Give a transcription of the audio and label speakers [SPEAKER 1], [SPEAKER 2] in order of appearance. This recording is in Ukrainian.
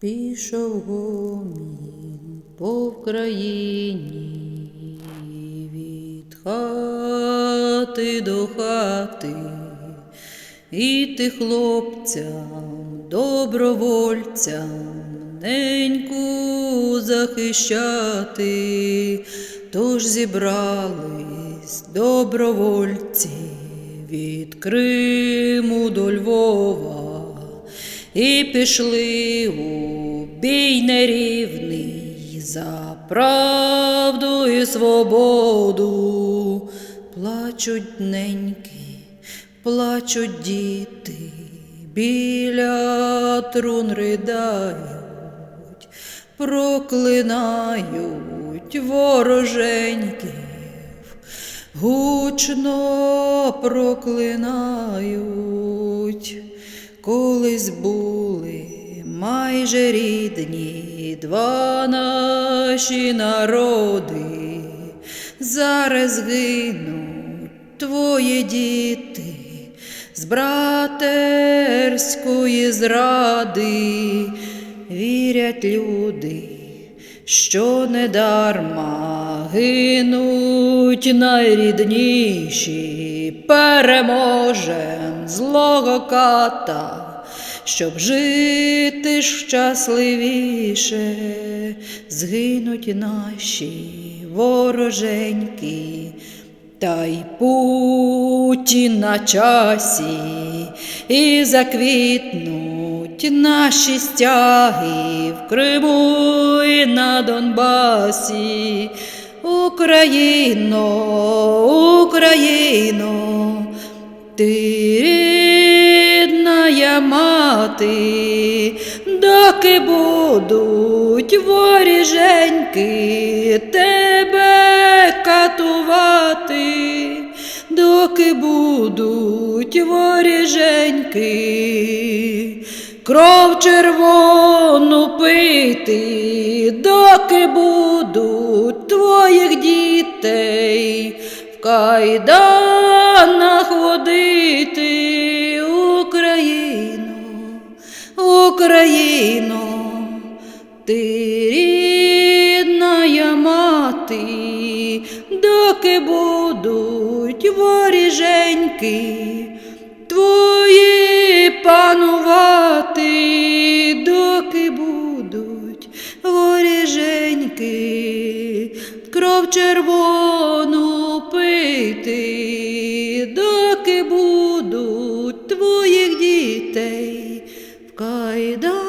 [SPEAKER 1] Пішов гомін по Вкраїні від хати до хати, іти хлопцям, добровольцям, неньку захищати, тож зібрались добровольці від Криму до Львова. І пішли у бій нерівний за правду і свободу. Плачуть неньки, плачуть діти, біля трун ридають, проклинають вороженьків, гучно проклинають. Колись були майже рідні два наші народи, зараз гинуть твої діти з братерської зради, вірять люди, що недарма гинуть найрідніші, переможем злого ката, щоб жити щасливіше, згинуть наші вороженьки. Та й путі на часі, і заквітнуть наші стяги в Криму і на Донбасі. Україно, Україно, ти рідна я мати, доки будуть воріженьки тебе катувати, доки будуть воріженьки, кров червону пити, доки будуть твоїх дітей. В кайданах водити Україну, Україно, ти рідна мати, доки будуть воріженьки твої кров червону пити, доки будуть твоїх дітей в Кайдах.